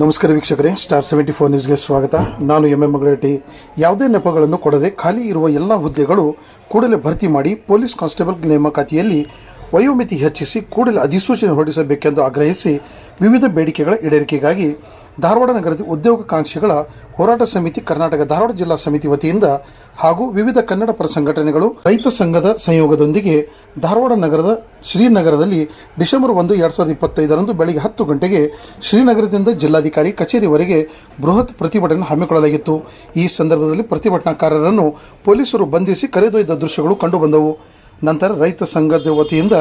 ನಮಸ್ಕಾರ ವೀಕ್ಷಕರೇ star seventy four ನ್ಯೂಸ್ಗೆ ಸ್ವಾಗತ. ನಾನು ಎಂ ಎಂ ಮಗಳಟಿ ಯಾವುದೇ ನೆಪಗಳನ್ನು ಕೊಡದೆ ಖಾಲಿ ಇರುವ ಎಲ್ಲ ಹುದ್ದೆಗಳು ಕೂಡಲೇ ಭರ್ತಿ ಮಾಡಿ ಪೊಲೀಸ್ ಕಾನ್ಸ್ಟೇಬಲ್ ನೇಮಕಾತಿಯಲ್ಲಿ ವಯೋಮಿತಿ ಹೆಚ್ಚಿಸಿ ಕೂಡಲೇ ಅಧಿಸೂಚನೆ ಹೊರಡಿಸಬೇಕೆಂದು ಆಗ್ರಹಿಸಿ ವಿವಿಧ ಬೇಡಿಕೆಗಳ ಈಡೇರಿಕೆಗಾಗಿ ಧಾರವಾಡ ನಗರದ ಉದ್ಯೋಗಾಕಾಂಕ್ಷಿಗಳ ಹೋರಾಟ ಸಮಿತಿ, ಕರ್ನಾಟಕ ಧಾರವಾಡ ಜಿಲ್ಲಾ ಸಮಿತಿ ವತಿಯಿಂದ ಹಾಗೂ ವಿವಿಧ ಕನ್ನಡ ಪರ ಸಂಘಟನೆಗಳು ರೈತ ಸಂಘದ ಸಂಯೋಗದೊಂದಿಗೆ ಧಾರವಾಡ ನಗರದ ಶ್ರೀನಗರದಲ್ಲಿ ಡಿಸೆಂಬರ್ ಒಂದು, ಎರಡು ಸಾವಿರದ ಇಪ್ಪತ್ತೈದರಂದು ಬೆಳಗ್ಗೆ ಹತ್ತು ಗಂಟೆಗೆ ಶ್ರೀನಗರದಿಂದ ಜಿಲ್ಲಾಧಿಕಾರಿ ಕಚೇರಿವರೆಗೆ ಬೃಹತ್ ಪ್ರತಿಭಟನೆ ಹಮ್ಮಿಕೊಳ್ಳಲಾಗಿತ್ತು. ಈ ಸಂದರ್ಭದಲ್ಲಿ ಪ್ರತಿಭಟನಾಕಾರರನ್ನು ಪೊಲೀಸರು ಬಂಧಿಸಿ ಕರೆದೊಯ್ದ ದೃಶ್ಯಗಳು ಕಂಡುಬಂದವು. ನಂತರ ರೈತ ಸಂಘದ ವತಿಯಿಂದ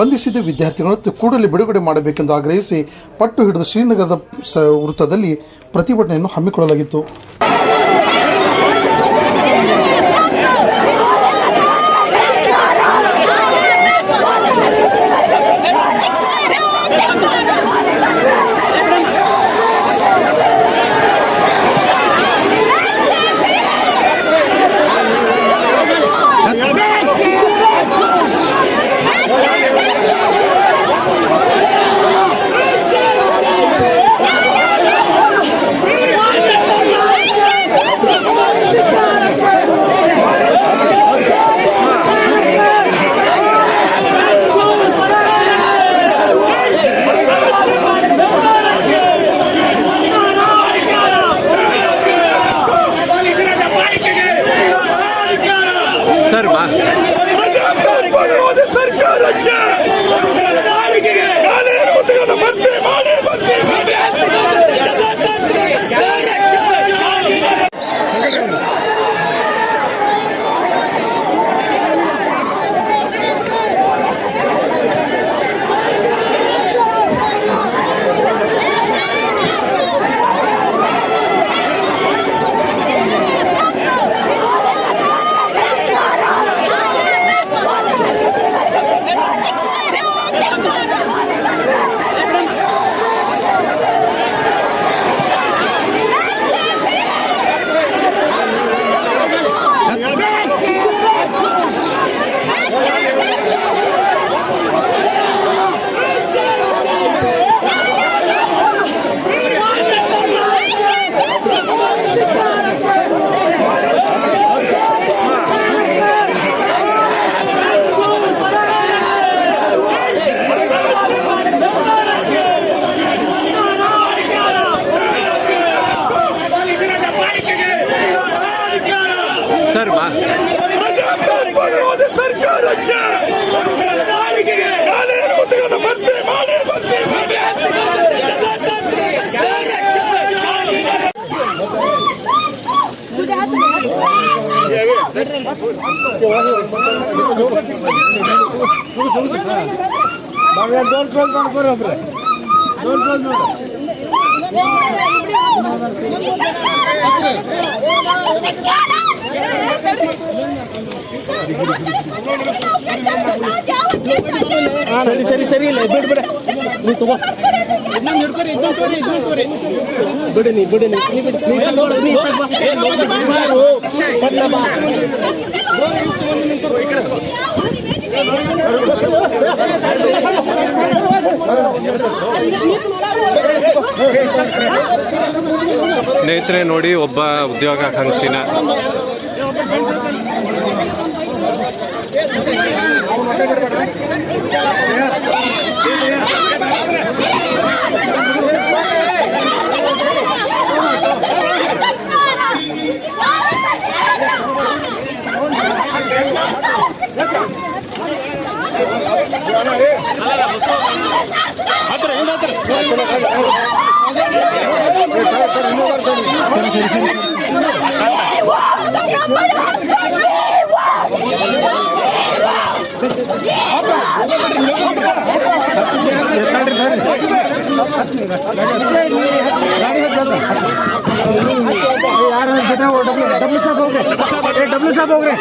ಬಂಧಿಸಿದ ವಿದ್ಯಾರ್ಥಿಗಳನ್ನು ಕೂಡಲೇ ಬಿಡುಗಡೆ ಮಾಡಬೇಕೆಂದು ಆಗ್ರಹಿಸಿ ಪಟ್ಟು ಹಿಡಿದು ಶ್ರೀನಗರದ ಸ ವೃತ್ತದಲ್ಲಿ ಪ್ರತಿಭಟನೆಯನ್ನು ಹಮ್ಮಿಕೊಳ್ಳಲಾಗಿತ್ತು. ಡೋರ್ ಕ್ಲೋಸ್ ಮಾಡ್ಕೊರಿ ಒಬ್ರೆ ಡೋರ್ ಕ್ಲೋಸ್ ಮಾಡಿ ಸರಿ ಸರಿ ಸರಿ ಇಲ್ಲ ಬಿಡು ಬಿಡ ನೀ ತಗೋ ಬಿಡು ನೀ ಬಿಡು ನೀ ನೀ ಬಿಡು ನೀ ತಗೋ, ನೀ ತಗೋ. ಬಾರು, ಬಟ್ಲ ಬಾ. ಸ್ನೇಹಿತರೆ ನೋಡಿ ಒಬ್ಬ ಉದ್ಯೋಗಾಕಾಂಕ್ಷಿನ. यार डब्ल्यू साहब हो गए डब्ल्यू साहब हो गए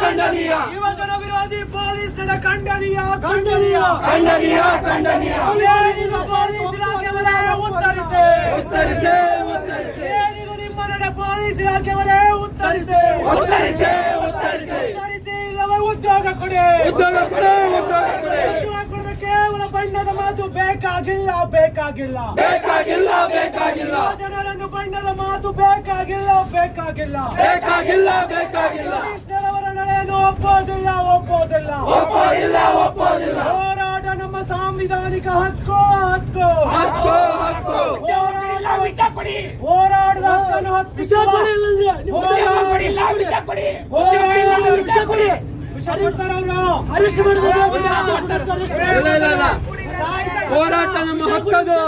ಖಂಡನೀಯ. ಯುವಜನ ವಿರೋಧಿ ಪೊಲೀಸರ ಖಂಡನೀಯ ಖಂಡನೀಯ. ಖಂಡನೀಯ ಖಂಡನೀಯ. ಪೊಲೀಸ್ ಇಲಾಖೆಯವರೇ ಉತ್ತರಿಸಿ. ಉತ್ತರಿಸಿ. ಉತ್ತರಿಸಿ. ಏನಿದು ನಿಮ್ಮ ನಡೆ ಪೊಲೀಸ್ ಇಲಾಖೆಯವರೇ ಉತ್ತರಿಸಿ. ಉತ್ತರಿಸಿ ಉತ್ತರಿಸಿ. ಉತ್ತರಿಸಿ ಇಲ್ಲವೇ ಉದ್ಯೋಗ ಕೊಡಿ. ಉದ್ಯೋಗ ಕೊಡಿ ಉದ್ಯೋಗ ಕೊಡಿ. ಉದ್ಯೋಗ ಕೊಡೋದು ಕೇವಲ ಬಣ್ಣದ ಮಾತು ಬೇಕಾಗಿಲ್ಲ ಬೇಕಾಗಿಲ್ಲ. ಬೇಕಾಗಿಲ್ಲ ಬೇಕಾಗಿಲ್ಲ. ಜನರನ್ನು ಬಣ್ಣದ ಮಾತು ಬೇಕಾಗಿಲ್ಲ ಬೇಕಾಗಿಲ್ಲ. ಬೇಕಾಗಿಲ್ಲ ಬೇಕಾಗಿಲ್ಲ. ಕೃಷ್ಣರವರ ನಡೆಯನ್ನು ಒಪ್ಪೋದಿಲ್ಲ ಒಪ್ಪೋದಿಲ್ಲ. ಒಪ್ಪೋದಿಲ್ಲ ಒಪ್ಪೋದಿಲ್ಲ. ಹೋರಾಟ ನಮ್ಮ ಸಾಂವಿಧಾನಿಕ ಹಕ್ಕು ಹಕ್ಕು. ಹಕ್ಕು ಹಕ್ಕು. ಹೋರಾಟದ ಹಕ್ಕನ್ನು ಅವರು ಅರೆಸ್ಟ್ ಇಲ್ಲ ಹೋರಾಟ ನಮ್ಮ ಹಕ್ಕದು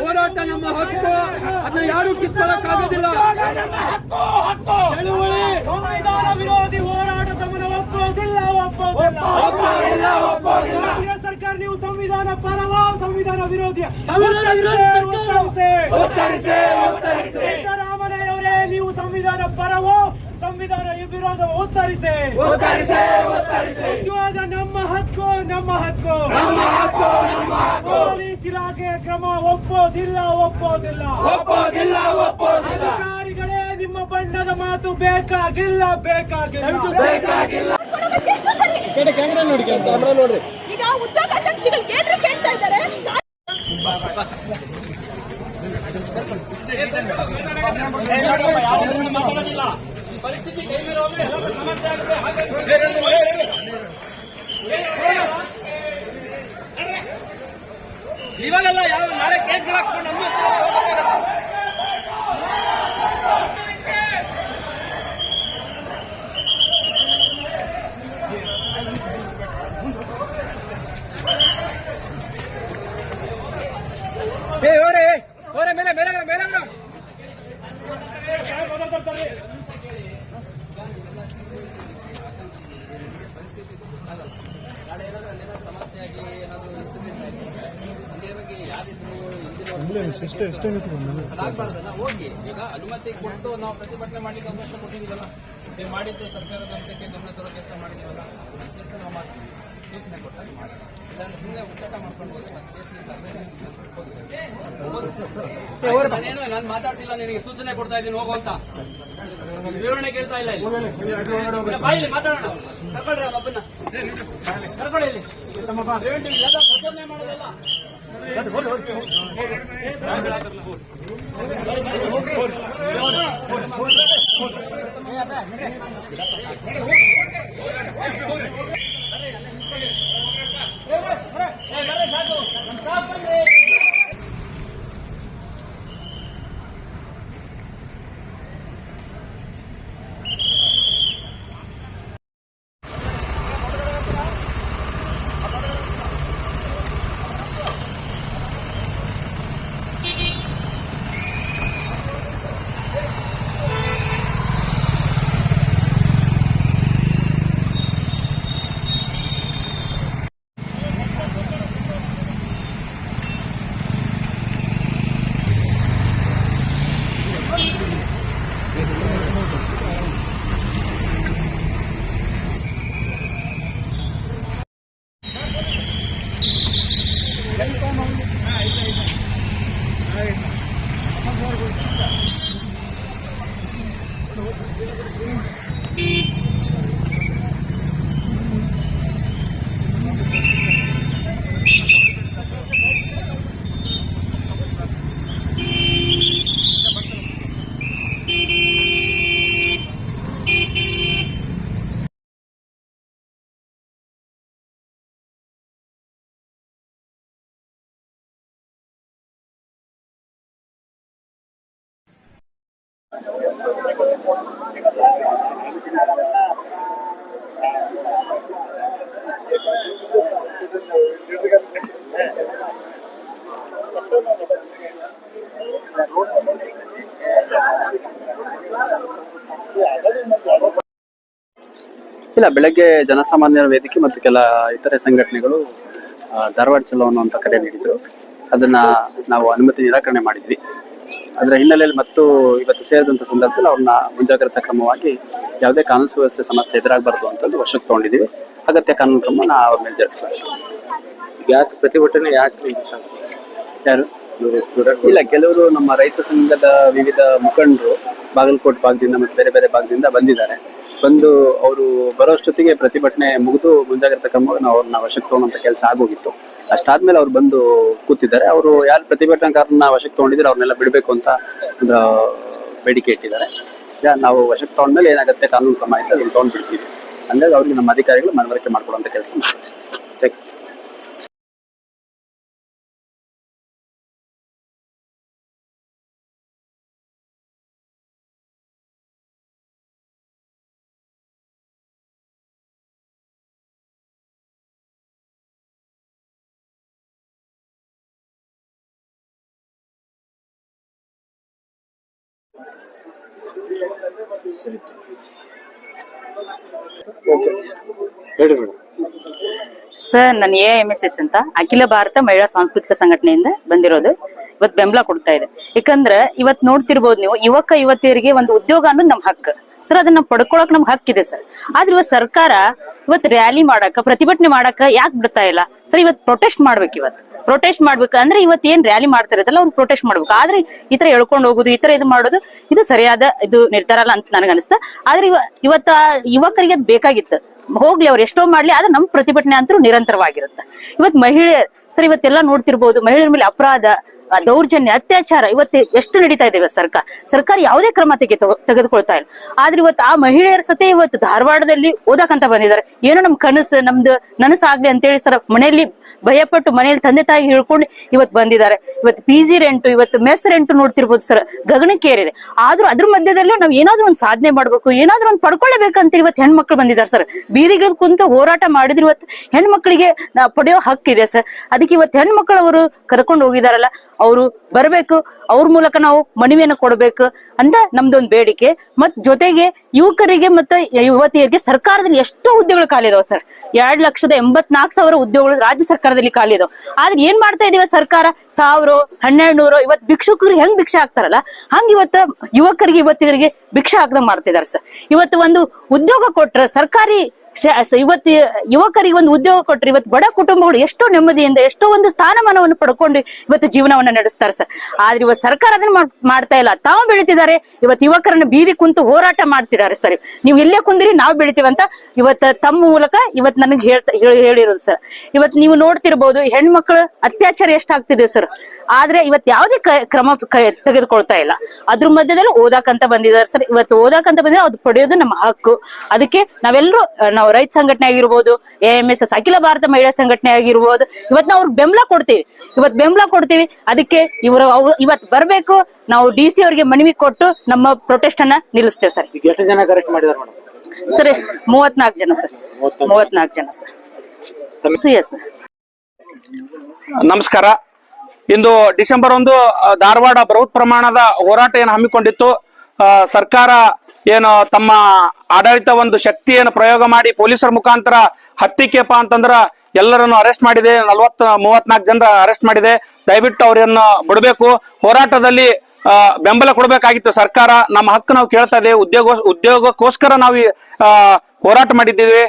ಹೋರಾಟ ನಮ್ಮ ಹಕ್ಕು. ಅದನ್ನ ಯಾರು ಕಿತ್ಕೊಳ್ಳಕ್ಕಾಗೋದಿಲ್ಲ ಚಳುವಳಿ. ಸಂವಿಧಾನ ವಿರೋಧಿ ಹೋರಾಟ ತಮ್ಮನ್ನು ಒಪ್ಪೋದಿಲ್ಲ ಒಪ್ಪೋದಿಲ್ಲ. ಒಪ್ಪೋದಿಲ್ಲ ಸರ್ಕಾರ ನೀವು ಸಂವಿಧಾನ ಪರವ ಸಂವಿಧಾನ ವಿರೋಧಿ. ಉತ್ತರಿಸಿ ಸಿದ್ದರಾಮಯ್ಯವರೇ ನೀವು ಸಂವಿಧಾನ ಪರವೋ ಸಂವಿಧಾನ ವಿರೋಧ ಉತ್ತರಿಸಿ ಉತ್ತರಿಸಿ ಉತ್ತರಿಸಿ ಉದ್ಯೋಗ ನಮ್ಮ ಹಕ್ಕು ನಮ್ಮ ಹಕ್ಕು. ನಮ್ಮ ಹಕ್ಕು ನಮ್ಮ ಹಕ್ಕು. ಪೊಲೀಸ್ ಇಲಾಖೆ ಕ್ರಮ ಒಪ್ಪೋದಿಲ್ಲ ಒಪ್ಪೋದಿಲ್ಲ. ಒಪ್ಪೋದಿಲ್ಲ ಒಪ್ಪೋದಿಲ್ಲ. ಅಧಿಕಾರಿಗಳೇ ನಿಮ್ಮ ಬಣ್ಣದ ಮಾತು ಬೇಕಾಗಿಲ್ಲ ಬೇಕಾಗಿಲ್ಲ. ಬೇಕಾಗಿಲ್ಲ. ನೋಡಿ ಈಗ ಉದ್ಯೋಗಾಕಾಂಕ್ಷಿಗಳಿಗೆ ಏನ್ರಿ ಕೇಳ್ತಾ ಇದ್ದಾರೆ? ಪರಿಸ್ಥಿತಿ ಕೈ ಮೇಲೆ ಹೋದ್ರೆ ಎಲ್ಲರೂ ಸಮಸ್ಯೆ ಆಗುತ್ತೆ ಹಾಗಾಗಿ ಇವಾಗೆಲ್ಲ ಯಾವ ನಾಳೆ ಕೇಸ್ಗಳು ಹಾಕ್ಸ್ಕೊಂಡು ಅನ್ಭವಿಸ್ತಾರೆ ಏ ಹೋರೆ ಹೋರೆ ಮೇಲೆ ಮೇಲೆ ಮೇಲೆ ಮೇಲೆ ಅದಾಗಬಾರ್ದಲ್ಲ ಹೋಗಿ. ಈಗ ಅನುಮತಿ ಕೊಟ್ಟು ನಾವು ಪ್ರತಿಭಟನೆ ಮಾಡ್ಲಿಕ್ಕೆ ಅವಕಾಶ ಕೊಟ್ಟಿದ್ದೀವಲ್ಲ ನೀವು ಮಾಡಿದ್ದು ಸರ್ಕಾರದ ಅಂಶಕ್ಕೆ ಗಮನ ತರೋ ಕೆಲಸ ಮಾಡಿದ್ದೀವಲ್ಲ ಕೆಲಸ ನಾವು ಮಾಡ್ತೀವಿ. ಸೂಚನೆ ಕೊಟ್ಟಾಗ ಮಾಡಿ ಇಲ್ಲಾಂದ್ರೆ ಸುಮ್ಮನೆ ಉಚ್ಚಾಟ ಮಾಡ್ಕೊಂಡು ಕೇಸ್ ನಾನೇನು ನಾನು ಮಾತಾಡ್ತಿಲ್ಲ ನಿನಗೆ ಸೂಚನೆ ಕೊಡ್ತಾ ಇದ್ದೀನಿ ಹೋಗೋ ಅಂತ. ವಿವರಣೆ ಕೇಳ್ತಾ ಇಲ್ಲ ಇಲ್ಲಿ. ಮಾತಾಡೋಣ. ಒಬ್ಬನ್ನ. ಕರ್ಕೊಳ್ಳಿ ಇಲ್ಲಿ. ಪ್ರಚೋದನೆ ಮಾಡೋದಲ್ಲ. Hold it, hold it, hold it. ಇಲ್ಲ ಬೆಳಗ್ಗೆ ಜನಸಾಮಾನ್ಯರ ವೇದಿಕೆ ಮತ್ತು ಕೆಲ ಇತರೆ ಸಂಘಟನೆಗಳು ಧಾರವಾಡ ಚಲೋ ಅಂತ ಕರೆ ನೀಡಿದ್ರು. ಅದನ್ನ ನಾವು ಅನುಮತಿ ನಿರಾಕರಣೆ ಮಾಡಿದ್ವಿ. ಅದರ ಹಿನ್ನೆಲೆಯಲ್ಲಿ ಮತ್ತು ಇವತ್ತು ಸೇರಿದಂಥ ಸಂದರ್ಭದಲ್ಲಿ ಅವ್ರನ್ನ ಮುಂಜಾಗ್ರತಾ ಕ್ರಮವಾಗಿ ಯಾವುದೇ ಕಾನೂನು ಸುವ್ಯವಸ್ಥೆ ಸಮಸ್ಯೆ ಎದುರಾಗಬಾರ್ದು ಅಂತಂದು ವಶಕ್ಕೆ ತಗೊಂಡಿದ್ದೀವಿ. ಅಗತ್ಯ ಕಾನೂನು ಕ್ರಮ ಅವ್ರ ಮೇಲೆ ಜರುಗಿಸಲಾಗಿದೆ. ಯಾಕೆ ಪ್ರತಿಭಟನೆ ಯಾಕೆ ಯಾರು? ಇಲ್ಲ ಕೆಲವರು ನಮ್ಮ ರೈತ ಸಂಘದ ವಿವಿಧ ಮುಖಂಡರು ಬಾಗಲಕೋಟೆ ಭಾಗದಿಂದ ಮತ್ತು ಬೇರೆ ಬೇರೆ ಭಾಗದಿಂದ ಬಂದಿದ್ದಾರೆ. ಬಂದು ಅವರು ಬರೋಷ್ಟೊತ್ತಿಗೆ ಪ್ರತಿಭಟನೆ ಮುಗಿದು ಮುಂಜಾಗ್ರತಾ ಕ್ರಮವಾಗಿ ನಾವು ಅವ್ರನ್ನ ವಶಕ್ಕೆ ತಗೊಳ್ಳೋಂಥ ಕೆಲಸ ಆಗೋಗಿತ್ತು. ಅಷ್ಟಾದ್ಮೇಲೆ ಅವ್ರು ಬಂದು ಕೂತಿದ್ದಾರೆ. ಅವರು ಯಾರು ಪ್ರತಿಭಟನಾಕಾರನ ವಶಕ್ಕೆ ತಗೊಂಡಿದ್ರೆ ಅವ್ರನ್ನೆಲ್ಲ ಬಿಡಬೇಕು ಅಂತ ಒಂದು ಬೇಡಿಕೆ ಇಟ್ಟಿದ್ದಾರೆ. ಯಾ, ನಾವು ವಶಕ್ಕೆ ತಗೊಂಡ್ಮೇಲೆ ಏನಾಗುತ್ತೆ ಕಾನೂನು ಕ್ರಮ ಆಯ್ತು ಅದನ್ನ ತಗೊಂಡ್ಬಿಡ್ತೀವಿ. ಹಂಗಾಗಿ ಅವ್ರಿಗೆ ನಮ್ಮ ಅಧಿಕಾರಿಗಳು ಮನವರಿಕೆ ಮಾಡ್ಕೊಡುವಂಥ ಕೆಲಸ ಮಾಡ್ತೀವಿ ಸರ್. ನಾನು ಎ ಎಂ ಎಸ್ ಎಸ್ ಅಂತ ಅಖಿಲ ಭಾರತ ಮಹಿಳಾ ಸಾಂಸ್ಕೃತಿಕ ಸಂಘಟನೆಯಿಂದ ಬಂದಿರೋದು. ಇವತ್ತು ಬೆಂಬಲ ಕೊಡ್ತಾ ಇದೆ. ಯಾಕಂದ್ರೆ ಇವತ್ ನೋಡ್ತಿರ್ಬೋದು ನೀವು ಯುವಕ ಯುವತಿಯರಿಗೆ ಒಂದು ಉದ್ಯೋಗ ಅನ್ನೋದು ನಮ್ ಹಕ್ಕು. ಸರ್ ಅದನ್ನ ಪಡ್ಕೊಳಕ್ ನಮ್ಗೆ ಹಕ್ಕಿದೆ ಸರ್. ಆದ್ರೆ ಇವತ್ತು ಸರ್ಕಾರ ಇವತ್ತು ರ್ಯಾಲಿ ಮಾಡಕ ಪ್ರತಿಭಟನೆ ಮಾಡಕ ಯಾಕೆ ಬಿಡ್ತಾ ಇಲ್ಲ? ಸರ್ ಇವತ್ತು ಪ್ರೊಟೆಸ್ಟ್ ಮಾಡ್ಬೇಕು ಇವತ್ತು ಪ್ರೊಟೆಸ್ಟ್ ಮಾಡ್ಬೇಕು ಅಂದ್ರೆ ಇವತ್ತು ಏನ್ ರ್ಯಾಲಿ ಮಾಡ್ತಿರೋದಲ್ಲ, ಅವ್ರು ಪ್ರೊಟೆಸ್ಟ್ ಮಾಡ್ಬೇಕು. ಆದ್ರೆ ಈ ತರ ಎಳ್ಕೊಂಡು ಹೋಗುದು, ಈ ತರ ಇದು ಮಾಡೋದು, ಇದು ಸರಿಯಾದ ಇದು ನಿರ್ಧಾರ ಅಲ್ಲ ಅಂತ ನನಗನ್ಸುತ್ತೆ ಆದ್ರೆ ಇವ, ಇವತ್ತ ಯುವಕರಿಗೆ ಅದ್ ಬೇಕಾಗಿತ್ತು. ಹೋಗ್ಲಿ ಅವ್ರು ಎಷ್ಟೋ ಮಾಡ್ಲಿ, ಆದ್ರೆ ನಮ್ ಪ್ರತಿಭಟನೆ ಅಂತೂ ನಿರಂತರವಾಗಿರುತ್ತೆ. ಇವತ್ ಮಹಿಳೆಯರ್ ಸರ್ ಇವತ್ತೆಲ್ಲ ನೋಡ್ತಿರ್ಬೋದು, ಮಹಿಳೆಯರ ಮೇಲೆ ಅಪರಾಧ ದೌರ್ಜನ್ಯ, ಅತ್ಯಾಚಾರ, ಇವತ್ತು ಎಷ್ಟು ನಡೀತಾ ಇದೆ ಇವತ್ತು ಸರ್ಕಾರ. ಸರ್ಕಾರ ಯಾವುದೇ ಕ್ರಮ ತೆಗೆ ತೆಗೆದುಕೊಳ್ತಾ ಇಲ್ಲ. ಆದ್ರೆ ಇವತ್ತು ಆ ಮಹಿಳೆಯರ ಸತೆ ಇವತ್ತು ಧಾರವಾಡದಲ್ಲಿ ಓದಕಂತ ಬಂದಿದ್ದಾರೆ. ಏನೋ ನಮ್ ಕನಸು, ನಮ್ದು ನನಸಾಗ್ಲಿ ಅಂತೇಳಿ ಸರ್ ಮನೆಯಲ್ಲಿ ಭಯಪಟ್ಟು ಮನೇಲಿ ತಂದೆ ತಾಯಿ ಹೇಳ್ಕೊಂಡು ಇವತ್ತು ಬಂದಿದ್ದಾರೆ. ಇವತ್ತು ಪಿ ಜಿ ರೆಂಟು ಇವತ್ತು ಮೆಸ್ ರೆಂಟು ನೋಡ್ತಿರ್ಬೋದು ಸರ್ ಗಗನಕ್ಕೇರಿದೆ ಆದ್ರೂ ಅದ್ರ ಮಧ್ಯದಲ್ಲೂ ನಾವು ಏನಾದ್ರೂ ಒಂದು ಸಾಧನೆ ಮಾಡ್ಬೇಕು, ಏನಾದ್ರೂ ಒಂದು ಪಡ್ಕೊಳ್ಳಬೇಕಂತ ಇವತ್ತು ಹೆಣ್ಮಕ್ಳು ಬಂದಿದ್ದಾರೆ ಸರ್ ಬೀದಿಗಳದ್ ಕುಂತು ಹೋರಾಟ ಮಾಡಿದ್ರು ಇವತ್ತು ಹೆಣ್ಮಕ್ಳಿಗೆ ಪಡೆಯೋ ಹಕ್ಕಿದೆ ಸರ್ ಅದಕ್ಕೆ ಇವತ್ತು ಹೆಣ್ಮಕ್ಳು ಅವರು ಕರ್ಕೊಂಡು ಹೋಗಿದಾರಲ್ಲ, ಅವರು ಬರಬೇಕು, ಅವ್ರ ಮೂಲಕ ನಾವು ಮನವಿಯನ್ನು ಕೊಡಬೇಕು ಅಂತ ನಮ್ದೊಂದು ಬೇಡಿಕೆ. ಮತ್ ಜೊತೆಗೆ ಯುವಕರಿಗೆ ಮತ್ತೆ ಯುವತಿಯರಿಗೆ ಸರ್ಕಾರದಲ್ಲಿ ಎಷ್ಟೋ ಹುದ್ದೆಗಳು ಖಾಲಿ ಇದಾವೆ ಸರ್ ಎರಡ್ ಲಕ್ಷದ ಎಂಬತ್ನಾಲ್ಕು ಸಾವಿರ ಉದ್ಯೋಗಗಳು ರಾಜ್ಯ ಸರ್ಕಾರದಲ್ಲಿ ಖಾಲಿ ಇದಾವೆ ಆದ್ರೆ ಏನ್ ಮಾಡ್ತಾ ಇದೀವ ಸರ್ಕಾರ? ಸಾವಿರ ಹನ್ನೆರಡು ನೂರು ಇವತ್ತು ಭಿಕ್ಷುಕರು ಹೆಂಗ್ ಭಿಕ್ಷೆ ಹಾಕ್ತಾರಲ್ಲ, ಹಂಗ ಇವತ್ತು ಯುವಕರಿಗೆ, ಯುವತಿಯರಿಗೆ ಭಿಕ್ಷೆ ಹಾಕದ ಮಾಡ್ತಿದಾರೆ ಸರ್. ಇವತ್ತು ಒಂದು ಉದ್ಯೋಗ ಕೊಟ್ರ ಸರ್ಕಾರಿ ಇವತ್ತು ಯುವಕರಿಗೆ ಒಂದು ಉದ್ಯೋಗ ಕೊಟ್ರೆ ಇವತ್ತು ಬಡ ಕುಟುಂಬಗಳು ಎಷ್ಟೋ ನೆಮ್ಮದಿಯಿಂದ ಎಷ್ಟೋ ಒಂದು ಸ್ಥಾನಮಾನವನ್ನು ಪಡ್ಕೊಂಡು ಇವತ್ತು ಜೀವನವನ್ನ ನಡೆಸ್ತಾರೆ ಸರ್. ಆದ್ರೆ ಇವತ್ತು ಸರ್ಕಾರ ಅದನ್ನ ಮಾಡ್ತಾ ಇಲ್ಲ. ತಾವು ಬೆಳಿತಿದ್ದಾರೆ, ಇವತ್ತು ಯುವಕರನ್ನ ಬೀದಿ ಕುಂತು ಹೋರಾಟ ಮಾಡ್ತಿದ್ದಾರೆ ಸರ್. ನೀವು ಎಲ್ಲೇ ಕುಂದಿರಿ, ನಾವು ಬೆಳಿತೀವಂತ ಇವತ್ತು ತಮ್ಮ ಮೂಲಕ ಇವತ್ತು ನನಗೆ ಹೇಳ್ತಾ, ಹೇಳಿ- ಹೇಳಿರೋದು ಸರ್. ಇವತ್ತು ನೀವು ನೋಡ್ತಿರ್ಬೋದು, ಹೆಣ್ಮಕ್ಳು ಅತ್ಯಾಚಾರ ಎಷ್ಟಾಗ್ತಿದೆ ಸರ್. ಆದ್ರೆ ಇವತ್ತು ಯಾವುದೇ ಕ್ರಮ ತೆಗೆದುಕೊಳ್ತಾ ಇಲ್ಲ. ಅದ್ರ ಮಧ್ಯದಲ್ಲಿ ಓದಾಕಂತ ಬಂದಿದ್ದಾರೆ ಸರ್. ಇವತ್ತು ಓದಾಕಂತ ಬಂದಿದ್ರೆ ಅದು ಪಡೆಯೋದು ನಮ್ಮ ಹಕ್ಕು. ಅದಕ್ಕೆ ನಾವೆಲ್ಲರೂ ನಾವು ರೈತ ಸಂಘಟನೆ ಆಗಿರ್ಬೋದು ಎ ಎಂ ಎಸ್ ಎಸ್ ಅಖಿಲ ಭಾರತ ಮಹಿಳಾ ಸಂಘಟನೆ ಆಗಿರ್ಬೋದು ಇವತ್ತು ನಾವು ಅವ್ರಿಗೆ ಬೆಂಬಲ ಕೊಡ್ತೀವಿ. ಇವತ್ತು ಬೆಂಬಲ ಕೊಡ್ತೀವಿ. ಅದಕ್ಕೆ ಇವರು ಅವ್- ಇವತ್ತು ಬರಬೇಕು ನಾವು ಡಿ ಸಿ ಅವರಿಗೆ ಮನವಿ ಕೊಟ್ಟು ನಮ್ಮ ಪ್ರೊಟೆಸ್ಟ್ ಅನ್ನ ನಿಲ್ಲಿಸ್ತೇವೆ ಸರ್. ಎಷ್ಟು ಜನ ಕರೆಕ್ಟ್ ಮಾಡಿದಾರೆ ಸರ್ ಮೂವತ್ನಾಲ್ಕು ಜನ ಸರ್. ಮೂವತ್ನಾಲ್ಕು ಜನ. ಸರ್. Yes sir. ನಮಸ್ಕಾರ. ಇಂದು ಡಿಸೆಂಬರ್ ಒಂದು ಧಾರವಾಡ ಬೃಹತ್ ಪ್ರಮಾಣದ ಹೋರಾಟ ಏನು ಹಮ್ಮಿಕೊಂಡಿತ್ತು? ಸರ್ಕಾರ ಏನು ತಮ್ಮ ಆಡಳಿತ ಒಂದು ಶಕ್ತಿಯನ್ನು ಪ್ರಯೋಗ ಮಾಡಿ ಪೊಲೀಸರ ಮುಖಾಂತರ ಹತ್ತಿಕ್ಕೆಪ್ಪ ಅಂತಂದ್ರ ಎಲ್ಲರನ್ನು ಅರೆಸ್ಟ್ ಮಾಡಿದೆ, ನಲವತ್ತ ಮೂವತ್ನಾಲ್ಕು ಜನರ ಅರೆಸ್ಟ್ ಮಾಡಿದೆ. ದಯವಿಟ್ಟು ಅವರನ್ನು ಬಿಡಬೇಕು. ಹೋರಾಟದಲ್ಲಿ ಬೆಂಬಲ ಕೊಡಬೇಕಾಗಿತ್ತು ಸರ್ಕಾರ. ನಮ್ಮ ಹಕ್ಕು ನಾವು ಕೇಳ್ತಾ ಉದ್ಯೋಗ, ಉದ್ಯೋಗಕ್ಕೋಸ್ಕರ ನಾವು ಹೋರಾಟ ಮಾಡಿದ್ದೀವಿ.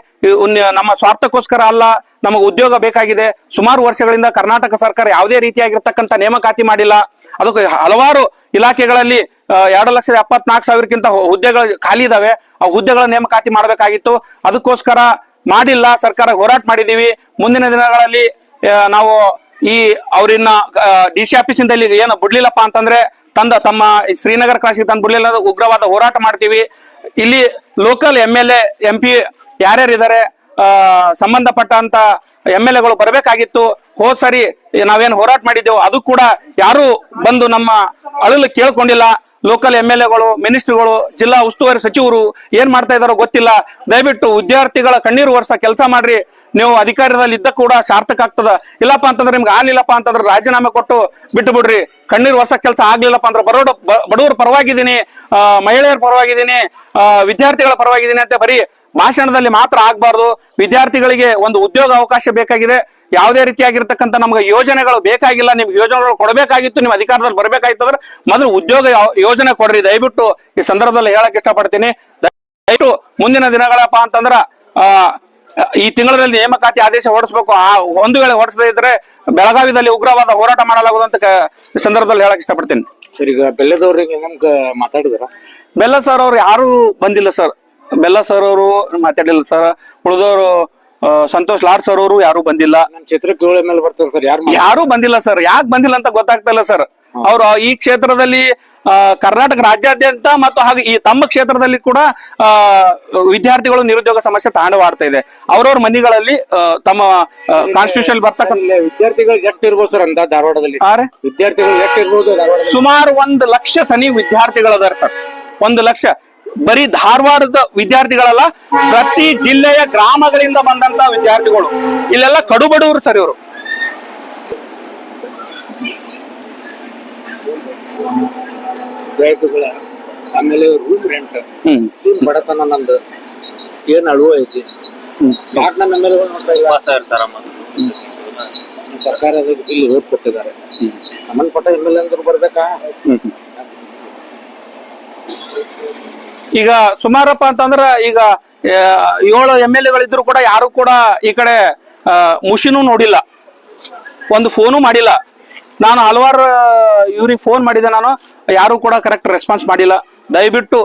ನಮ್ಮ ಸ್ವಾರ್ಥಕ್ಕೋಸ್ಕರ ಅಲ್ಲ, ನಮಗೆ ಉದ್ಯೋಗ ಬೇಕಾಗಿದೆ. ಸುಮಾರು ವರ್ಷಗಳಿಂದ ಕರ್ನಾಟಕ ಸರ್ಕಾರ ಯಾವುದೇ ರೀತಿಯಾಗಿರ್ತಕ್ಕಂಥ ನೇಮಕಾತಿ ಮಾಡಿಲ್ಲ. ಅದಕ್ಕೆ ಹಲವಾರು ಇಲಾಖೆಗಳಲ್ಲಿ ಎರಡು ಲಕ್ಷದ ಎಪ್ಪತ್ನಾಲ್ಕು ಸಾವಿರಕ್ಕಿಂತ ಹುದ್ದೆಗಳು ಖಾಲಿ ಇದಾವೆ. ಆ ಹುದ್ದೆಗಳ ನೇಮಕಾತಿ ಮಾಡಬೇಕಾಗಿತ್ತು. ಅದಕ್ಕೋಸ್ಕರ ಮಾಡಿಲ್ಲ. ಸರ್ಕಾರ ಹೋರಾಟ ಮಾಡಿದ್ದೀವಿ ಮುಂದಿನ ದಿನಗಳಲ್ಲಿ ನಾವು ಈ ಅವರಿನ್ನ ಡಿ ಸಿ ಆಫೀಸಿಂದ ಇಲ್ಲಿ ಏನು ಬಿಡ್ಲಿಲ್ಲಪ್ಪ ಅಂತಂದ್ರೆ ತಂದ, ತಮ್ಮ ಶ್ರೀನಗರ ಕ್ರಾಸಿಗೆ ತಂದು ಬಿಡ್ಲಿಲ್ಲ ಉಗ್ರವಾದ ಹೋರಾಟ ಮಾಡ್ತೀವಿ. ಇಲ್ಲಿ local M L A, M P ಯಾರ್ಯಾರಿದ್ದಾರೆ ಸಂಬಂಧಪಟ್ಟಂತ ಎಂ ಎಲ್ ಎಗಳು ಬರಬೇಕಾಗಿತ್ತು. ಹೋದ್ ಸರಿ ನಾವೇನು ಹೋರಾಟ ಮಾಡಿದ್ದೆವು. ಅದು ಕೂಡ ಯಾರು ಬಂದು ನಮ್ಮ ಅಳಲು ಕೇಳ್ಕೊಂಡಿಲ್ಲ. ಲೋಕಲ್ ಎಂ ಎಲ್ ಎಗಳು ಮಿನಿಸ್ಟ್ರಿಗಳು ಜಿಲ್ಲಾ ಉಸ್ತುವಾರಿ ಸಚಿವರು ಏನ್ ಮಾಡ್ತಾ ಇದಾರೋ ಗೊತ್ತಿಲ್ಲ. ದಯವಿಟ್ಟು ವಿದ್ಯಾರ್ಥಿಗಳ ಕಣ್ಣೀರು ವರ್ಷ ಕೆಲಸ ಮಾಡ್ರಿ. ನೀವು ಅಧಿಕಾರದಲ್ಲಿ ಇದ್ದ ಕೂಡ ಸಾರ್ಥಕ ಆಗ್ತದ. ಇಲ್ಲಪ್ಪ ಅಂತಂದ್ರೆ ನಿಮ್ಗೆ ಆಗ್ಲಿಲ್ಲಪ್ಪ ಅಂತಂದ್ರೆ ರಾಜೀನಾಮೆ ಕೊಟ್ಟು ಬಿಟ್ಟು ಬಿಡ್ರಿ ಕಣ್ಣೀರು ವರ್ಷ ಕೆಲಸ ಆಗ್ಲಿಲ್ಲಪ್ಪ ಅಂದ್ರೆ ಬರೋಡ ಬಡವರ ಪರವಾಗಿದ್ದೀನಿ ಮಹಿಳೆಯರ ಪರವಾಗಿದ್ದೀನಿ ವಿದ್ಯಾರ್ಥಿಗಳ ಪರವಾಗಿದ್ದೀನಿ ಅಂತ ಬರೀ ಭಾಷಣದಲ್ಲಿ ಮಾತ್ರ ಆಗ್ಬಾರ್ದು. ವಿದ್ಯಾರ್ಥಿಗಳಿಗೆ ಒಂದು ಉದ್ಯೋಗ ಅವಕಾಶ ಬೇಕಾಗಿದೆ. ಯಾವುದೇ ರೀತಿಯಾಗಿರ್ತಕ್ಕಂಥ ನಮ್ಗೆ ಯೋಜನೆಗಳು ಬೇಕಾಗಿಲ್ಲ. ನಿಮ್ಗೆ ಯೋಜನೆಗಳು ಕೊಡಬೇಕಾಗಿತ್ತು ನಿಮ್ಮ ಅಧಿಕಾರದಲ್ಲಿ ಬರಬೇಕಾಗಿತ್ತು ಅಂದ್ರೆ ಮೊದಲು ಉದ್ಯೋಗ ಯೋಜನೆ ಕೊಡ್ರಿ. ದಯವಿಟ್ಟು ಈ ಸಂದರ್ಭದಲ್ಲಿ ಹೇಳಕ್ ಇಷ್ಟಪಡ್ತೀನಿ. ದಯವಿಟ್ಟು ಮುಂದಿನ ದಿನಗಳಪ್ಪ ಅಂತಂದ್ರ ಆ ಈ ತಿಂಗಳಲ್ಲಿ ನೇಮಕಾತಿ ಆದೇಶ ಹೊರಡಿಸಬೇಕು. ಆ ಒಂದು ವೇಳೆ ಹೊರಡಿಸದೇ ಇದ್ರೆ ಬೆಳಗಾವಿದಲ್ಲಿ ಉಗ್ರವಾದ ಹೋರಾಟ ಮಾಡಲಾಗುವುದು ಅಂತ ಈ ಸಂದರ್ಭದಲ್ಲಿ ಹೇಳಕ್ ಇಷ್ಟಪಡ್ತೀನಿ. ಸರ್ ಈಗ ಬೆಲ್ಲದವ್ರಿಗೆ ನಮ್ಗೆ ಮಾತಾಡಿದ್ರ? ಬೆಲ್ಲ ಸರ್ ಅವ್ರು ಯಾರು ಬಂದಿಲ್ಲ ಸರ್. ಬೆಲ್ಲ ಸರ್ ಅವರು ಮಾತಾಡಿಲ್ಲ ಸರ್ ಉಳಿದವರು ಸಂತೋಷ್ ಲಾಡ್ ಸರ್ ಅವರು ಯಾರು ಬಂದಿಲ್ಲ. ನಮ್ ಕ್ಷೇತ್ರಕ್ಕೆ ಏಳ ಮೇಲೆ ಬರ್ತಾರೆ ಸರ್ ಯಾರು ಯಾರು ಬಂದಿಲ್ಲ ಸರ್ ಯಾಕೆ ಬಂದಿಲ್ಲ ಅಂತ ಗೊತ್ತಾಗ್ತಾ ಇಲ್ಲ ಸರ್ ಅವರು ಈ ಕ್ಷೇತ್ರದಲ್ಲಿ ಕರ್ನಾಟಕ ರಾಜ್ಯಾದ್ಯಂತ ಮತ್ತು ಹಾಗೆ ಈ ತಮ್ಮ ಕ್ಷೇತ್ರದಲ್ಲಿ ಕೂಡ ವಿದ್ಯಾರ್ಥಿಗಳು ನಿರುದ್ಯೋಗ ಸಮಸ್ಯೆ ತಾಂಡವಾಡ್ತಾ ಇದೆ. ಅವ್ರವ್ರ ಮನೆಗಳಲ್ಲಿ ತಮ್ಮ ಕಾನ್ಸ್ಟಿಟ್ಯೂಷನ್ ಬರ್ತಕ್ಕಂಥ ವಿದ್ಯಾರ್ಥಿಗಳು ಎಷ್ಟು ಇರ್ಬೋದು ಸರ್ ಅಂತ ಧಾರವಾಡದಲ್ಲಿ? ವಿದ್ಯಾರ್ಥಿಗಳು ಎಷ್ಟು ಇರ್ಬೋದು ಸುಮಾರು ಒಂದು ಲಕ್ಷ ಸನಿ ವಿದ್ಯಾರ್ಥಿಗಳದಾರ ಸರ್ ಒಂದು ಲಕ್ಷ. ಬರೀ ಧಾರವಾಡದ ವಿದ್ಯಾರ್ಥಿಗಳಲ್ಲ ಪ್ರತಿ ಜಿಲ್ಲೆಯ ಗ್ರಾಮಗಳಿಂದ ಬಂದಂತ ವಿದ್ಯಾರ್ಥಿಗಳು. ಇಲ್ಲೆಲ್ಲ ಕಡುಬಡವರು ಸರ್ ಇವರು. ಆಮೇಲೆ ರೂಮ್ ರೆಂಟ್ ಏನ್ ಬಡತನ ನಂದು. ಏನ್ ಅಳುವ ಐತಿ? ಯಾಕೆ ನನ್ನ ಮೇಲೆ ನೋಡ್ತಾ ಇಲ್ಲ. ಸರ್ಕಾರ ಇಲ್ಲಿ ಓದ್ ಕೊಟ್ಟಿದ್ದಾರೆ ಸಂಬಂಧಪಟ್ಟ ಎಂ ಎಲ್ ಎ ಬರ್ಬೇಕಾ? ಈಗ ಸುಮಾರಪ್ಪ ಅಂತಂದ್ರ ಈಗ ಏಳು ಎಂ ಎಲ್ ಎಗಳಿದ್ರು ಕೂಡ ಯಾರು ಕೂಡ ಈ ಕಡೆ ಮುಷಿನು ಮುಷಿನೂ ನೋಡಿಲ್ಲ. ಒಂದು ಫೋನು ಮಾಡಿಲ್ಲ. ನಾನು ಹಲವಾರು ಇವ್ರಿಗೆ ಫೋನ್ ಮಾಡಿದೆ ನಾನು. ಯಾರು ಕೂಡ ಕರೆಕ್ಟ್ ರೆಸ್ಪಾನ್ಸ್ ಮಾಡಿಲ್ಲ. ದಯವಿಟ್ಟು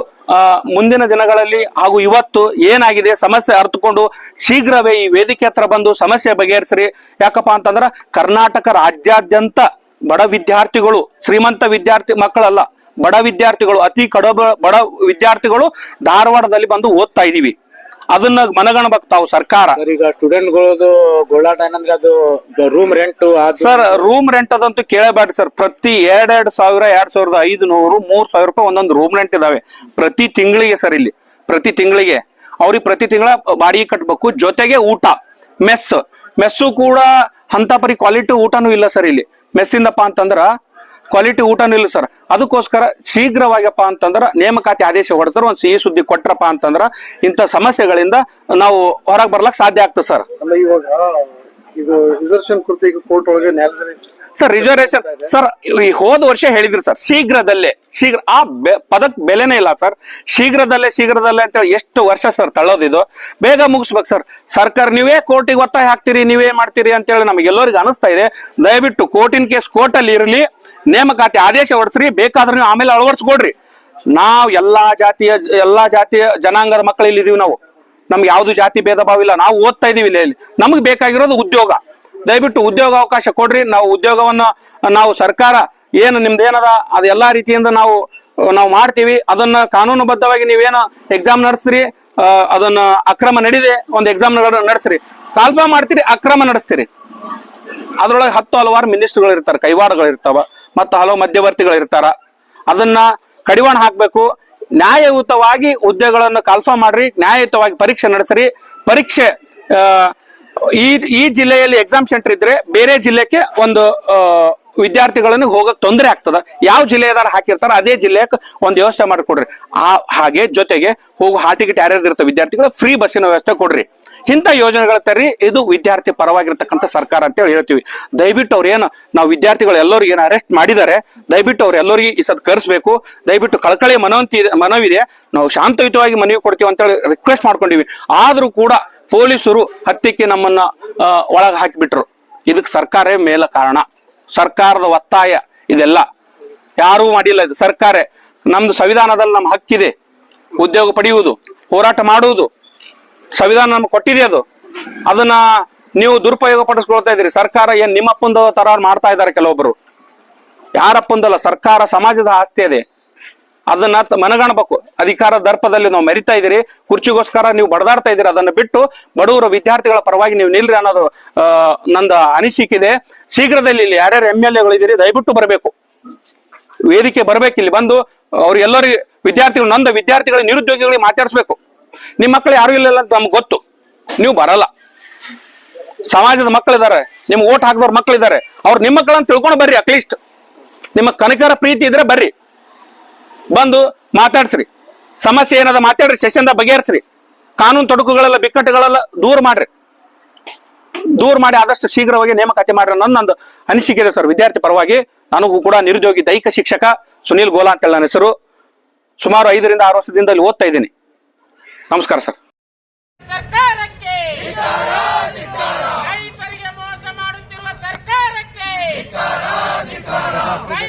ಮುಂದಿನ ದಿನಗಳಲ್ಲಿ ಹಾಗೂ ಇವತ್ತು ಏನಾಗಿದೆ, ಸಮಸ್ಯೆ ಅರ್ಥಕೊಂಡು ಶೀಘ್ರವೇ ಈ ವೇದಿಕೆ ಹತ್ರ ಬಂದು ಸಮಸ್ಯೆ ಬಗೆಹರಿಸ್ರಿ. ಯಾಕಪ್ಪ ಅಂತಂದ್ರ ಕರ್ನಾಟಕ ರಾಜ್ಯಾದ್ಯಂತ ಬಡ ವಿದ್ಯಾರ್ಥಿಗಳು, ಶ್ರೀಮಂತ ವಿದ್ಯಾರ್ಥಿ ಮಕ್ಕಳಲ್ಲ. ಬಡ ವಿದ್ಯಾರ್ಥಿಗಳು ಅತಿ ಕಡಬ ಬಡ ವಿದ್ಯಾರ್ಥಿಗಳು ಧಾರವಾಡದಲ್ಲಿ ಬಂದು ಓದ್ತಾ ಇದೀವಿ ಅದನ್ನ ಮನಗಣಬೇಕು ತಾವು ಸರ್ಕಾರ. ಸರ್ ಈಗ ಸ್ಟೂಡೆಂಟ್ಗಳದು ಗೋಳಾಟ ಏನಂದ್ರೆ ಅದು room rent sir room rent ಅದಂತೂ ಕೇಳಬೇಡ್ರಿ ಸರ್. ಪ್ರತಿ ಎರಡೆರಡು ಸಾವಿರ ಎರಡ್ ಸಾವಿರದ ಐದು ನೂರು ಮೂರ್ ಸಾವಿರ ರೂಪಾಯಿ ಒಂದೊಂದು ರೂಮ್ ರೆಂಟ್ ಇದಾವೆ. ಪ್ರತಿ ತಿಂಗಳಿಗೆ ಸರ್ ಇಲ್ಲಿ. ಪ್ರತಿ ತಿಂಗಳಿಗೆ. ಅವ್ರಿಗೆ ಪ್ರತಿ ತಿಂಗಳ ಬಾಡಿಗೆ ಕಟ್ಬೇಕು. ಜೊತೆಗೆ ಊಟ. ಮೆಸ್ ಮೆಸ್ಸು ಕೂಡ ಹಂತಪರಿ ಕ್ವಾಲಿಟಿ ಊಟನೂ ಇಲ್ಲ ಸರ್ ಇಲ್ಲಿ. ಮೆಸ್ಸಿಂದಪ್ಪ ಅಂತಂದ್ರ ಕ್ವಾಲಿಟಿ ಊಟನೂ ಇಲ್ಲ ಸರ್. ಅದಕ್ಕೋಸ್ಕರ ಶೀಘ್ರವಾಗಪ್ಪ ಅಂತಂದ್ರ ನೇಮಕಾತಿ ಆದೇಶ ಹೊಡೆದ್ರೆ ಒಂದು ಸಿಹಿ ಸುದ್ದಿ ಕೊಟ್ರಪ್ಪ ಅಂತಂದ್ರ ಇಂಥ ಸಮಸ್ಯೆಗಳಿಂದ ನಾವು ಹೊರಗೆ ಬರ್ಲಕ್ ಸಾಧ್ಯ ಆಗ್ತದೆ ಸರ್. ಇವಾಗ ಇದು ರಿಸರ್ವೇಶನ್ ಕುರಿತು ಕೋರ್ಟ್ ಒಳಗೆ ನ್ಯಾಯಾಲಯದಲ್ಲಿ ಸರ್ ರಿಸರ್ವೇಶನ್ ಸರ್ ಈ ಹೋದ ವರ್ಷ ಹೇಳಿದ್ರಿ ಸರ್ ಶೀಘ್ರದಲ್ಲೇ ಶೀಘ್ರ ಆ ಬೆ- ಪದಕ್ ಬೆಲೆನೇ ಇಲ್ಲ ಸರ್ ಶೀಘ್ರದಲ್ಲೇ ಶೀಘ್ರದಲ್ಲೇ ಅಂತ ಎಷ್ಟು ವರ್ಷ ಸರ್ ತಳ್ಳೋದಿದು. ಬೇಗ ಮುಗಿಸ್ಬೇಕು ಸರ್ ಸರ್ಕಾರ ನೀವೇ ಕೋರ್ಟಿಗೆ ಒತ್ತಾಯ ಹಾಕ್ತೀರಿ ನೀವೇ ಮಾಡ್ತೀರಿ ಅಂತ ಹೇಳಿ ನಮಗೆ ಎಲ್ಲರಿಗೂ ಅನಿಸ್ತಾ ಇದೆ. ದಯವಿಟ್ಟು ಕೋರ್ಟಿನ ಕೇಸ್ ಕೋರ್ಟಲ್ಲಿ ಇರಲಿ ನೇಮಕಾತಿ ಆದೇಶ ಹೊರಡಿಸ್ರಿ ಬೇಕಾದ್ರೆ ನೀವು ಆಮೇಲೆ ಅಳವಡಿಸ್ಕೊಡ್ರಿ. ನಾವು ಎಲ್ಲಾ ಜಾತಿಯ ಎಲ್ಲಾ ಜಾತಿಯ ಜನಾಂಗದ ಮಕ್ಕಳು ಇಲ್ಲಿ ಇದೀವಿ ನಾವು. ನಮ್ಗೆ ಯಾವ್ದು ಜಾತಿ ಭೇದ ಭಾವ ಇಲ್ಲ. ನಾವು ಓದ್ತಾ ಇದೀವಿ ಇಲ್ಲಿ. ನಮ್ಗೆ ಬೇಕಾಗಿರೋದು ಉದ್ಯೋಗ. ದಯವಿಟ್ಟು ಉದ್ಯೋಗ ಅವಕಾಶ ಕೊಡ್ರಿ. ನಾವು ಉದ್ಯೋಗವನ್ನ, ನಾವು ಸರ್ಕಾರ ಏನು ನಿಮ್ದು ಏನದ, ಅದು ಎಲ್ಲಾ ರೀತಿಯಿಂದ ನಾವು ನಾವು ಮಾಡ್ತೀವಿ. ಅದನ್ನ ಕಾನೂನುಬದ್ಧವಾಗಿ ನೀವೇನು ಎಕ್ಸಾಮ್ ನಡೆಸ್ರಿ ಅದನ್ನ ಅಕ್ರಮ ನಡೀದೆ, ಒಂದು ಎಕ್ಸಾಮ್ ನಡೆಸ್ರಿ. ಕಾಲ್ಪಾ ಮಾಡ್ತೀರಿ, ಅಕ್ರಮ ನಡೆಸ್ತೀರಿ. ಅದರೊಳಗೆ ಹತ್ತು ಹಲವಾರು ಮಿನಿಸ್ಟರ್ಗಳು ಇರ್ತಾರೆ ಕೈವಾಡಗಳು ಇರ್ತಾವ ಮತ್ತು ಹಲವು ಮಧ್ಯವರ್ತಿಗಳು ಇರ್ತಾರ ಅದನ್ನ ಕಡಿವಾಣ ಹಾಕಬೇಕು. ನ್ಯಾಯಯುತವಾಗಿ ಹುದ್ದೆಗಳನ್ನು ಕಾಲ್ಫಾ ಮಾಡ್ರಿ, ನ್ಯಾಯಯುತವಾಗಿ ಪರೀಕ್ಷೆ ನಡೆಸ್ರಿ. ಪರೀಕ್ಷೆ ಈ ಈ ಜಿಲ್ಲೆಯಲ್ಲಿ ಎಕ್ಸಾಮ್ ಸೆಂಟರ್ ಇದ್ರೆ ಬೇರೆ ಜಿಲ್ಲೆಗೆ ಒಂದು ವಿದ್ಯಾರ್ಥಿಗಳನ್ನು ಹೋಗಕ್ ತೊಂದರೆ ಆಗ್ತದ. ಯಾವ ಜಿಲ್ಲೆಯದಾರ ಹಾಕಿರ್ತಾರ, ಅದೇ ಜಿಲ್ಲೆಗೆ ಒಂದು ವ್ಯವಸ್ಥೆ ಮಾಡಿಕೊಡ್ರಿ. ಆ, ಹಾಗೆ ಜೊತೆಗೆ ಹೋಗಿ ಹಾಲ್ ಟಿಕೆಟ್ ಇರ್ತಾರೆ ವಿದ್ಯಾರ್ಥಿಗಳು ಫ್ರೀ ಬಸ್ಸಿನ ವ್ಯವಸ್ಥೆ ಕೊಡ್ರಿ. ಇಂಥ ಯೋಜನೆಗಳ ತರ್ರಿ ಇದು ವಿದ್ಯಾರ್ಥಿ ಪರವಾಗಿರ್ತಕ್ಕಂಥ ಸರ್ಕಾರ ಅಂತ ಹೇಳಿ ಹೇಳ್ತೀವಿ. ದಯವಿಟ್ಟು ಅವ್ರು ಏನು, ನಾವು ವಿದ್ಯಾರ್ಥಿಗಳು ಎಲ್ಲರಿಗೂ ಏನು ಅರೆಸ್ಟ್ ಮಾಡಿದ್ದಾರೆ ದಯವಿಟ್ಟು ಅವ್ರು ಎಲ್ಲರಿಗೂ ಈ ಸದ್ ಕರೆಸ್ಬೇಕು, ದಯವಿಟ್ಟು ಕಳಕಳಿ ಮನವಂತಿ, ಮನವಿದೆ, ನಾವು ಶಾಂತಯುತವಾಗಿ ಮನವಿ ಕೊಡ್ತೀವಿ ಅಂತ ಹೇಳಿ ರಿಕ್ವೆಸ್ಟ್ ಮಾಡ್ಕೊಂಡಿವಿ. ಆದರೂ ಕೂಡ ಪೊಲೀಸರು ಹತ್ತಿಕ್ಕೆ ನಮ್ಮನ್ನ ಒಳಗೆ ಹಾಕಿಬಿಟ್ರು. ಇದಕ್ಕೆ ಸರ್ಕಾರೇ ಮೇಲ ಕಾರಣ. ಸರ್ಕಾರದ ಒತ್ತಾಯ ಇದೆಲ್ಲ. ಯಾರೂ ಮಾಡಿಲ್ಲ ಇದು. ಸರ್ಕಾರ ನಮ್ದು ಸಂವಿಧಾನದಲ್ಲಿ ನಮ್ಮ ಹಕ್ಕಿದೆ. ಉದ್ಯೋಗ ಪಡೆಯುವುದು, ಹೋರಾಟ ಮಾಡುವುದು. ಸಂವಿಧಾನ ನಮ್ಗೆ ಕೊಟ್ಟಿದೆ ಅದು. ಅದನ್ನ ನೀವು ದುರುಪಯೋಗ ಪಡಿಸ್ಕೊಳ್ತಾ ಇದ್ದೀರಿ. ಸರ್ಕಾರ ಏನ್ ನಿಮ್ಮಪ್ಪಂದ ತರ ಮಾಡ್ತಾ ಇದ್ದಾರೆ ಕೆಲವೊಬ್ರು. ಯಾರಪ್ಪಂದಲ್ಲ, ಸರ್ಕಾರ ಸಮಾಜದ ಆಸ್ತಿ ಇದೆ ಅದನ್ನ ಮನಗಾಣಬೇಕು. ಅಧಿಕಾರ ದರ್ಪದಲ್ಲಿ ನಾವು ಮೆರಿತಾ ಇದೀರಿ ಕುರ್ಚಿಗೋಸ್ಕರ ನೀವು ಬಡದಾಡ್ತಾ ಇದ್ದೀರಿ. ಅದನ್ನ ಬಿಟ್ಟು ಬಡವರ ವಿದ್ಯಾರ್ಥಿಗಳ ಪರವಾಗಿ ನೀವು ನಿಲ್ರಿ ಅನ್ನೋದು ನಂದ ನಂದು ಅನಿಸಿಕೆ ಇದೆ ಶೀಘ್ರದಲ್ಲಿ ಇಲ್ಲಿ ಯಾರ್ಯಾರು ಎಂ ಎಲ್ ಎಗಳಿದ್ದೀರಿ ದಯವಿಟ್ಟು ಬರಬೇಕು. ವೇದಿಕೆ ಬರಬೇಕು ಇಲ್ಲಿ ಬಂದು. ಅವ್ರು ಎಲ್ಲರಿಗೆ ವಿದ್ಯಾರ್ಥಿಗಳು, ನಂದ ವಿದ್ಯಾರ್ಥಿಗಳ ನಿರುದ್ಯೋಗಿಗಳಿಗೆ ಮಾತಾಡಿಸ್ಬೇಕು. ನಿಮ್ಮ ಮಕ್ಕಳು ಯಾರು ಇಲ್ಲ ಅಂತ ನಮ್ಗೆ ಗೊತ್ತು. ನೀವು ಬರಲ್ಲ. ಸಮಾಜದ ಮಕ್ಕಳಿದ್ದಾರೆ. ನಿಮ್ಗೆ ಓಟ್ ಹಾಕಿದವ್ರ ಮಕ್ಕಳಿದ್ದಾರೆ. ಅವ್ರು ನಿಮ್ಮ ಮಕ್ಕಳನ್ನ ತಿಳ್ಕೊಂಡು ಬರ್ರಿ ಅಟ್ಲೀಸ್ಟ್ ನಿಮ್ಮ ಕನಕರ ಪ್ರೀತಿ ಇದ್ರೆ ಬರ್ರಿ. ಬಂದು ಮಾತಾಡ್ಸ್ರಿ. ಸಮಸ್ಯೆ ಏನದ ಮಾತಾಡ್ರಿ ಸೆಷನ್ದ ಬಗೆಹರಿಸ್ರಿ. ಕಾನೂನು ತೊಡಕುಗಳೆಲ್ಲ, ಬಿಕ್ಕಟ್ಟುಗಳೆಲ್ಲ ದೂರ ಮಾಡ್ರಿ. ದೂರ ಮಾಡಿ ಆದಷ್ಟು ಶೀಘ್ರವಾಗಿ ನೇಮಕಾತಿ ಮಾಡ್ರಿ ನನ್ನೊಂದು ನಂದು ಅನಿಸಿಕೆ ಇದೆ ಸರ್. ವಿದ್ಯಾರ್ಥಿ ಪರವಾಗಿ ನನಗೂ ಕೂಡ ನಿರುದ್ಯೋಗಿ ದೈಹಿಕ ಶಿಕ್ಷಕ ಸುನೀಲ್ ಗೋಲಾ ಅಂತೇಳಿ ನನ್ನ ಹೆಸರು. ಸುಮಾರು ಐದರಿಂದ ಆರು ವರ್ಷದಿಂದ ಇಲ್ಲಿ ಓದ್ತಾ ಇದ್ದೀನಿ. ನಮಸ್ಕಾರ ಸರ್. ಸರ್ಕಾರಕ್ಕೆ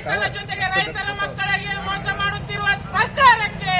ರೈತರ ಜೊತೆಗೆ ರೈತರ ಮಕ್ಕಳಿಗೆ ಮೋಸ ಮಾಡುತ್ತಿರುವ ಸರ್ಕಾರಕ್ಕೆ.